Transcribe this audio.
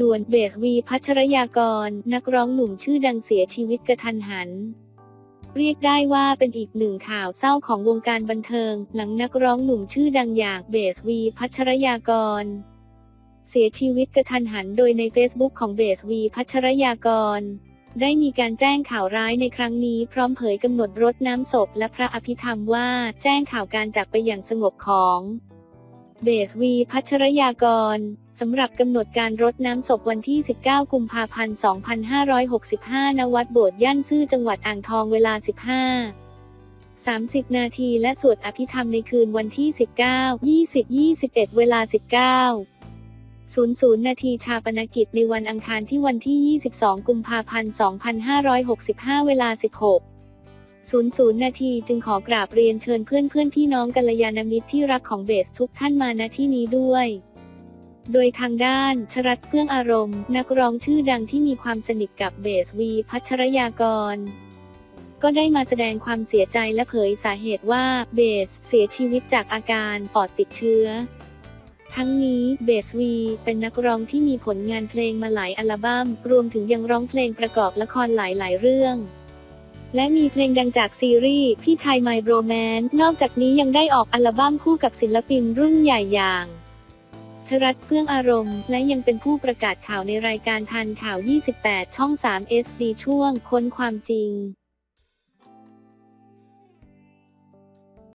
ด่วนเบสวีพัชรยากร นักร้องหนุ่มชื่อดังเสียชีวิตกระทันหัน เรียกได้ว่าเป็นอีกหนึ่งข่าวเศร้าของวงการบันเทิง หลังนักร้องหนุ่มชื่อดังอย่างเบสวีพัชรยากร เสียชีวิตกระทันหันโดยใน Facebook ของเบสวีพัชรยากร ได้มีการแจ้งข่าวร้ายในครั้งนี้พร้อมเผยกำหนดรดน้ำศพและพระอภิธรรมว่าแจ้งข่าวการจากไปอย่างสงบของ เบสวีพัชรยากรสำหรับกำหนดการรดน้ำศพวันที่ 19 กุมภาพันธ์ 2565 ณ วัดโบสถ์ย่านซื่อจังหวัดอ่างทองเวลา 15 30 นาทีและสวดอภิธรรมในคืนวันที่ 19 20 21 เวลา 19 00 นาทีชาปนกิจในวันอังคารที่วันที่ 22 กุมภาพันธ์ 2565 เวลา 16 00 นาทีจึงขอกราบเรียนเชิญเพื่อนเพื่อนพี่น้องกัลยาณมิตรที่รักของเบสทุกท่านมาณที่นี้ด้วย โดยทางด้านชรัตเฟื่องอารมณ์ นักร้องชื่อดังที่มีความสนิทกับเบสวีพัชรยากร ก็ได้มาแสดงความเสียใจและเผยสาเหตุว่าเบสเสียชีวิตจากอาการปอดติดเชื้อทั้งนี้เบสวีเป็นนักร้องที่มีผลงานเพลงมาหลายอัลบั้ม รวมถึงยังร้องเพลงประกอบละครหลายๆ เรื่อง และมีเพลงดังจากซีรีส์พี่ชายไมโรแมนนอกจากนี้ยังได้ออกอัลบั้มคู่กับศิลปินรุ่นใหญ่อย่างชรัตเพื่องอารมณ์ และยังเป็นผู้ประกาศข่าวในรายการทันข่าว 28 ช่อง 3 SD ช่วงค้นความจริง